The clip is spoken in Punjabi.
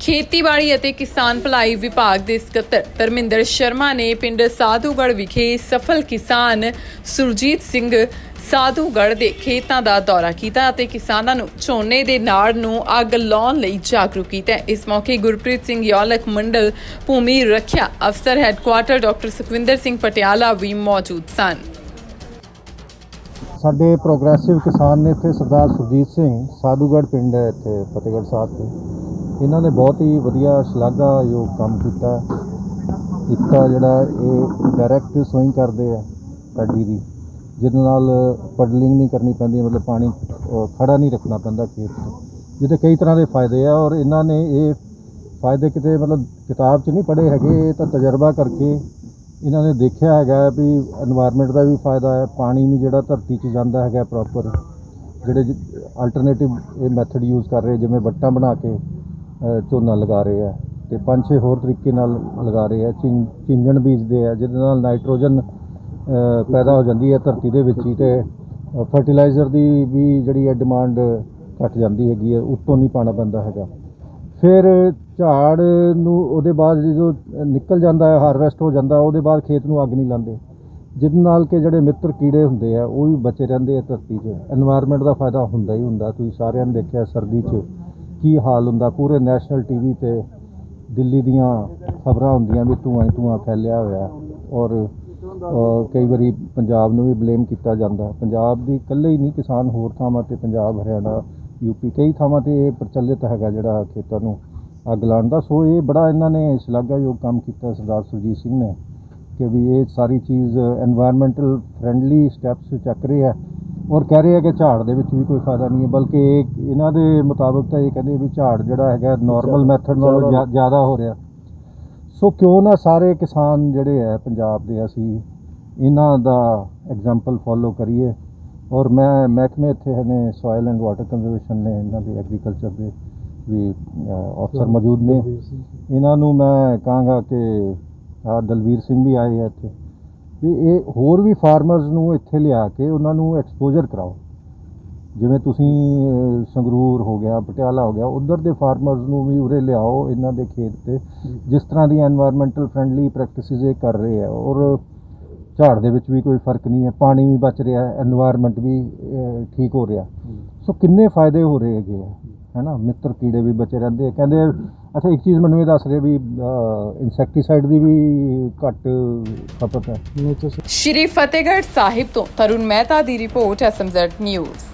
ਖੇਤੀਬਾੜੀ ਅਤੇ ਕਿਸਾਨ ਭਲਾਈ ਵਿਭਾਗ ਦੇ ਸਕੱਤਰ ਧਰਮਿੰਦਰ ਸ਼ਰਮਾ ਨੇ ਪਿੰਡ ਸਾਧੂਗੜ੍ਹ ਵਿਖੇ ਸਫਲ ਕਿਸਾਨ ਸੁਰਜੀਤ ਸਿੰਘ ਸਾਧੂਗੜ੍ਹ ਦੇ ਖੇਤਾਂ ਦਾ ਦੌਰਾ ਕੀਤਾ ਅਤੇ ਕਿਸਾਨਾਂ ਨੂੰ ਝੋਨੇ ਦੇ ਨਾੜ ਨੂੰ ਅੱਗ ਲਾਉਣ ਲਈ ਜਾਗਰੂਕ ਕੀਤਾ। ਇਸ ਮੌਕੇ ਗੁਰਪ੍ਰੀਤ ਸਿੰਘ ਯੌਲਕ ਮੰਡਲ ਭੂਮੀ ਰੱਖਿਆ ਅਫਸਰ ਹੈੱਡਕੁਆਟਰ ਡਾਕਟਰ ਸੁਖਵਿੰਦਰ ਸਿੰਘ ਪਟਿਆਲਾ ਵੀ ਮੌਜੂਦ ਸਨ। ਸਾਡੇ ਪ੍ਰੋਗਰੈਸਿਵ ਕਿਸਾਨ ਨੇ ਇੱਥੇ ਸਰਦਾਰ ਸੁਰਜੀਤ ਸਿੰਘ ਸਾਧੂਗੜ ਪਿੰਡ ਹੈ, ਇੱਥੇ ਫਤਿਹਗੜ੍ਹ ਸਾਹਿਬ ਤੇ ਇਹਨਾਂ ਨੇ ਬਹੁਤ ਹੀ ਵਧੀਆ ਸ਼ਲਾਘਾਯੋਗ ਕੰਮ ਕੀਤਾ ਇੱਕ ਜਿਹੜਾ ਇਹ ਡਾਇਰੈਕਟ ਸੋਇੰਗ ਕਰਦੇ ਆ ਪੈਡੀ ਦੀ। ਜਿਹਦੇ ਨਾਲ ਪਡਲਿੰਗ ਨਹੀਂ ਕਰਨੀ ਪੈਂਦੀ, ਮਤਲਬ ਪਾਣੀ ਖੜਾ ਨਹੀਂ ਰੱਖਣਾ ਪੈਂਦਾ ਖੇਤ ਜਿਹਦੇ ਕਈ ਤਰ੍ਹਾਂ ਦੇ ਫਾਇਦੇ ਆ ਔਰ ਇਹਨਾਂ ਨੇ ਇਹ ਫਾਇਦੇ ਕਿਤੇ ਮਤਲਬ ਕਿਤਾਬ 'ਚ ਨਹੀਂ ਪੜ੍ਹੇ ਹੈਗੇ, ਇਹ ਤਾਂ ਤਜਰਬਾ ਕਰਕੇ ਇਹਨਾਂ ਨੇ ਦੇਖਿਆ ਹੈਗਾ ਵੀ এনवायरमेंट ਦਾ ਵੀ ਫਾਇਦਾ ਹੈ, ਪਾਣੀ ਵੀ ਜਿਹੜਾ ਧਰਤੀ 'ਚ ਜਾਂਦਾ ਹੈਗਾ ਪ੍ਰੋਪਰ ਜਿਹੜੇ ਅਲਟਰਨੇਟਿਵ ਇਹ ਮੈਥਡ ਯੂਜ਼ ਕਰ ਰਹੇ, ਜਿਵੇਂ ਵੱਟਾਂ ਬਣਾ ਕੇ ਝੋਨਾ ਲਗਾ ਰਹੇ ਆ ਤੇ ਪੰਜ ਛੇ ਹੋਰ ਤਰੀਕੇ ਨਾਲ ਲਗਾ ਰਹੇ ਆ। ਚਿੰਜਣ ਬੀਜਦੇ ਆ, ਜਿਹਦੇ ਨਾਲ ਨਾਈਟ੍ਰੋਜਨ ਪੈਦਾ ਹੋ ਜਾਂਦੀ ਹੈ ਧਰਤੀ ਦੇ ਵਿੱਚ ਹੀ ਤੇ ਫਰਟੀਲਾਈਜ਼ਰ ਦੀ ਵੀ ਜਿਹੜੀ ਹੈ ਡਿਮਾਂਡ ਘਟ ਜਾਂਦੀ ਹੈਗੀ ਹੈ ਉੱਤੋਂ ਨਹੀਂ ਪਾਣਾ ਪੈਂਦਾ ਹੈਗਾ। ਫਿਰ ਝਾੜ ਨੂੰ ਉਹਦੇ ਬਾਅਦ ਜਦੋਂ ਨਿਕਲ ਜਾਂਦਾ ਹੈ, ਹਾਰਵੈਸਟ ਹੋ ਜਾਂਦਾ, ਉਹਦੇ ਬਾਅਦ ਖੇਤ ਨੂੰ ਅੱਗ ਨਹੀਂ ਲਾਉਂਦੇ। ਜਿਸ ਨਾਲ ਕਿ ਜਿਹੜੇ ਮਿੱਤਰ ਕੀੜੇ ਹੁੰਦੇ ਆ, ਉਹ ਵੀ ਬਚੇ ਰਹਿੰਦੇ ਆ ਧਰਤੀ 'ਚ। এনवायरमेंट ਦਾ ਫਾਇਦਾ ਹੁੰਦਾ ਹੀ ਹੁੰਦਾ। ਤੁਸੀਂ ਸਾਰਿਆਂ ਨੇ ਦੇਖਿਆ ਸਰਦੀ 'ਚ ਕੀ ਹਾਲ ਹੁੰਦਾ? ਪੂਰੇ ਨੈਸ਼ਨਲ ਟੀਵੀ ਤੇ ਦਿੱਲੀ ਦੀਆਂ ਖਬਰਾਂ ਹੁੰਦੀਆਂ ਵੀ ਧੂਆਂ ਹੀ ਧੂਆਂ ਫੈਲਿਆ ਹੋਇਆ ਔਰ ਕਈ ਵਾਰੀ ਪੰਜਾਬ ਨੂੰ ਵੀ ਬਲੇਮ ਕੀਤਾ ਜਾਂਦਾ। ਪੰਜਾਬ ਦੀ ਇਕੱਲੇ ਹੀ ਨਹੀਂ, ਕਿਸਾਨ ਹੋਰ ਥਾਵਾਂ ਤੇ ਪੰਜਾਬ, ਹਰਿਆਣਾ ਯੂਪੀ ਕਈ ਥਾਵਾਂ ਤੇ ਇਹ ਪ੍ਰਚਲਿਤ ਹੈਗਾ ਜਿਹੜਾ ਖੇਤਾਂ ਨੂੰ ਅੱਗ ਲਾਉਣ ਦਾ। ਸੋ ਇਹ ਬੜਾ ਇਹਨਾਂ ਨੇ ਸ਼ਲਾਘਾਯੋਗ ਕੰਮ ਕੀਤਾ ਸਰਦਾਰ ਸੁਰਜੀਤ ਸਿੰਘ ਨੇ ਕਿ ਵੀ ਇਹ ਸਾਰੀ ਚੀਜ਼ এনवायरमेंटल ਫਰੈਂਡਲੀ ਸਟੈਪਸ ਚੱਕ ਰਹੀ ਹੈ ਔਰ ਕਹਿ ਰਹੇ ਹੈ ਕਿ ਝਾੜ ਦੇ ਵਿੱਚ ਵੀ ਕੋਈ ਫਾਇਦਾ ਨਹੀਂ ਹੈ ਬਲਕਿ ਇਹ ਇਹਨਾਂ ਦੇ ਮੁਤਾਬਕ ਤਾਂ ਇਹ ਕਹਿੰਦੇ ਵੀ ਝਾੜ ਜਿਹੜਾ ਹੈਗਾ ਨਾਰਮਲ ਮੈਥਡ ਨਾਲੋਂ ਜ਼ਿਆ- ਜ਼ਿਆਦਾ ਹੋ ਰਿਹਾ। ਸੋ ਕਿਉਂ ਨਾ ਸਾਰੇ ਕਿਸਾਨ ਜਿਹੜੇ ਹੈ ਪੰਜਾਬ ਦੇ ਅਸੀਂ ਇਹਨਾਂ ਦਾ ਐਗਜ਼ਾਮਪਲ ਫੋਲੋ ਕਰੀਏ। ਔਰ ਮੈਂ ਮਹਿਕਮੇ ਇੱਥੇ ਨੇ ਸੋਇਲ ਐਂਡ ਵਾਟਰ ਕੰਜ਼ਰਵੇਸ਼ਨ ਨੇ ਇਹਨਾਂ ਦੇ ਐਗਰੀਕਲਚਰ ਦੇ ਵੀ ਅਫਸਰ ਮੌਜੂਦ ਨੇ। ਇਹਨਾਂ ਨੂੰ ਮੈਂ ਕਹਾਂਗਾ ਕਿ ਦਲਵੀਰ ਸਿੰਘ ਵੀ ਆਏ ਆ ਇੱਥੇ। ਵੀ ਇਹ ਹੋਰ ਵੀ ਫਾਰਮਰਸ ਨੂੰ ਇੱਥੇ ਲਿਆ ਕੇ ਉਹਨਾਂ ਨੂੰ ਐਕਸਪੋਜ਼ਰ ਕਰਾਓ। ਜਿਵੇਂ ਤੁਸੀਂ ਸੰਗਰੂਰ ਹੋ ਗਿਆ ਪਟਿਆਲਾ ਹੋ ਗਿਆ ਉਧਰ ਦੇ ਫਾਰਮਰਸ ਨੂੰ ਵੀ ਉਰੇ ਲਿਆਓ ਇਹਨਾਂ ਦੇ ਖੇਤ ਤੇ। ਜਿਸ ਤਰ੍ਹਾਂ ਦੀ এনवायरमेंटल ਫਰੈਂਡਲੀ ਪ੍ਰੈਕਟਿਸਿਸ ਇਹ ਕਰ ਰਹੇ ਆ ਔਰ ਝਾੜ ਦੇ ਵਿੱਚ ਵੀ ਕੋਈ ਫ਼ਰਕ ਨਹੀਂ ਹੈ ਪਾਣੀ ਵੀ ਬਚ ਰਿਹਾ ਹੈ এনवायरमेंट ਵੀ ਠੀਕ ਹੋ ਰਿਹਾ। ਸੋ ਕਿੰਨੇ ਫਾਇਦੇ ਹੋ ਰਹੇ ਹੈਗੇ ਆ? ਹੈਨਾ, ਮਿੱਤਰ ਕੀੜੇ ਵੀ ਬਚੇ ਰਹਿੰਦੇ ਆ। ਕਹਿੰਦੇ ਅੱਛਾ, ਇੱਕ ਚੀਜ਼ ਮੈਨੂੰ ਇਹ ਦੱਸ ਰਹੇ ਵੀ ਇਨਸੈਕਟੀਸਾਈਡ ਦੀ ਵੀ ਘੱਟ ਖਪਤ ਹੈ। ਸ਼੍ਰੀ ਫਤਿਹਗੜ੍ਹ ਸਾਹਿਬ ਤੋਂ ਤਰੁਣ ਮਹਿਤਾ ਦੀ ਰਿਪੋਰਟ ਐਸਐਮਜ਼ੈਡ ਨਿਊਜ਼।